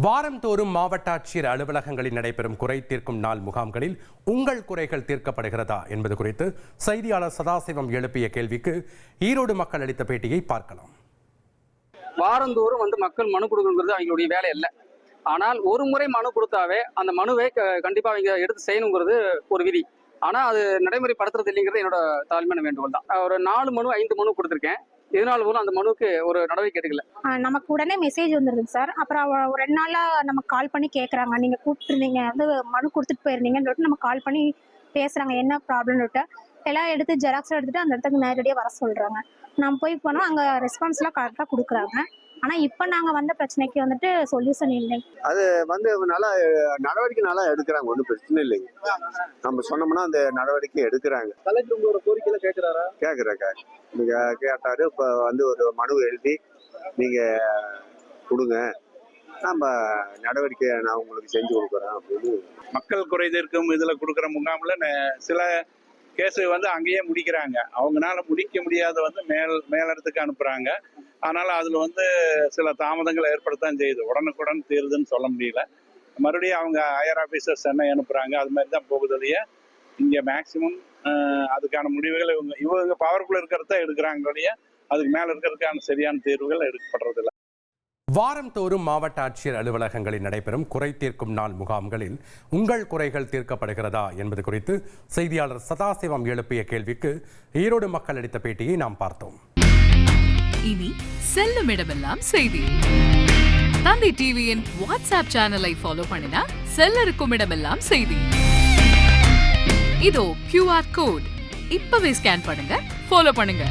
வாரந்தோறும் மாவட்ட ஆட்சியர் அலுவலகங்களில் நடைபெறும் குறை தீர்க்கும் நாள் முகாம்களில் உங்கள் குறைகள் தீர்க்கப்படுகிறதா என்பது குறித்து செய்தியாளர் சதாசிவம் எழுப்பிய கேள்விக்கு ஈரோடு மக்கள் அளித்த பேட்டியை பார்க்கலாம். வாரந்தோறும் வந்து மக்கள் மனு கொடுக்கணுங்கிறது அவங்களுடைய வேலை இல்லை ஆனால் ஒரு முறை மனு கொடுத்தாவே அந்த மனுவை க- அவங்க எடுத்து செய்யணுங்கிறது ஒரு விதி. ஆனால் அது நடைமுறைப்படுத்துறது இல்லைங்கிறது என்னோட தாழ்மையான வேண்டுகோள் தான். ஒரு நாலு மனு ஐந்து மனு கொடுத்துருக்கேன். இதனால போல அந்த மனுவுக்கு ஒரு நடவடிக்கை எடுக்கல? நமக்கு உடனே மெசேஜ் வந்துருது சார். அப்புறம் ஒரு ரெண்டு நாளா நமக்கு கால் பண்ணி கேட்குறாங்க நீங்க கூப்பிட்டுருந்தீங்க வந்து மனு கொடுத்துட்டு போயிருந்தீங்கன்னு சொல்லிட்டு நம்ம கால் பண்ணி பேசுறாங்க. என்ன ப்ராப்ளம்னு எல்லாம் எடுத்து ஜெராக்ஸ் எடுத்துட்டு அந்த இடத்துக்கு நேரடியாக வர சொல்றாங்க. நம்ம போய் போனோம் அங்க ரெஸ்பான்ஸ்லாம் கரெக்டாக கொடுக்குறாங்க. ஆனா இப்போ நாங்க வந்த பிரச்சனைக்கு வந்துட்டு சொல்யூஷன் இல்லை. வந்து நல்லா நடவடிக்கை நல்லா எடுக்கிறாங்க. ஒன்றும் பிரச்சனை இல்லைங்க. நம்ம சொன்னோம்னா அந்த நடவடிக்கை எடுக்கிறாங்க. கலெக்டர் உங்களோட கோரிக்கையில கேட்கிறாரா கேட்குறாங்க நீங்க கேட்டாரு இப்போ வந்து ஒரு மனு எழுதி நீங்க கொடுங்க. நம்ம நடவடிக்கை நான் உங்களுக்கு செஞ்சு கொடுக்குறேன் அப்படின்னு. மக்கள் குறை தீர்க்கும் இதுல கொடுக்குற முகாம்ல சில கேஸு வந்து அங்கேயே முடிக்கிறாங்க. அவங்கனால முடிக்க முடியாத வந்து மேல் மேலிடத்துக்கு அனுப்புகிறாங்க அதனால் அதில் வந்து சில தாமதங்கள் ஏற்படத்தான் செய்யுது. உடனுக்குடன் தீருதுன்னு சொல்ல முடியல. மறுபடியும் அவங்க ஹையர் ஆஃபீஸர் சென்னை அனுப்புகிறாங்க அது மாதிரி தான் போகுது இல்லையா இங்க மேக்சிமம் அதுக்கான முடிவுகள் இவங்க இவங்க பவர்ஃபுல்லாக இருக்கிறத எடுக்கிறாங்க இல்லையா அதுக்கு மேலே இருக்கிறதுக்கான சரியான தீர்வுகள் எடுக்கப்படுறதில்ல. வாரந்தோறும் மாவட்ட ஆட்சியர் அலுவலகங்களில் நடைபெறும் குறை தீர்க்கும் நாள் முகாம்களில் உங்கள் குறைகள் தீர்க்கப்படுகிறதா என்பது குறித்து செய்தியாளர் சதாசிவம் எழுப்பிய கேள்விக்கு ஈரோடு மக்கள் அளித்த பேட்டியை நாம் பார்த்தோம். இனி செல்லும் இடமெல்லாம் செய்தி. தந்தி டிவியின் வாட்ஸ்அப் சேனலை ஃபாலோ பண்ணினா செல்ல இருக்கும் இடமெல்லாம் செய்தி. இதோ கியூஆர் கோட் இப்பவே ஸ்கேன் பண்ணுங்க ஃபாலோ பண்ணுங்க.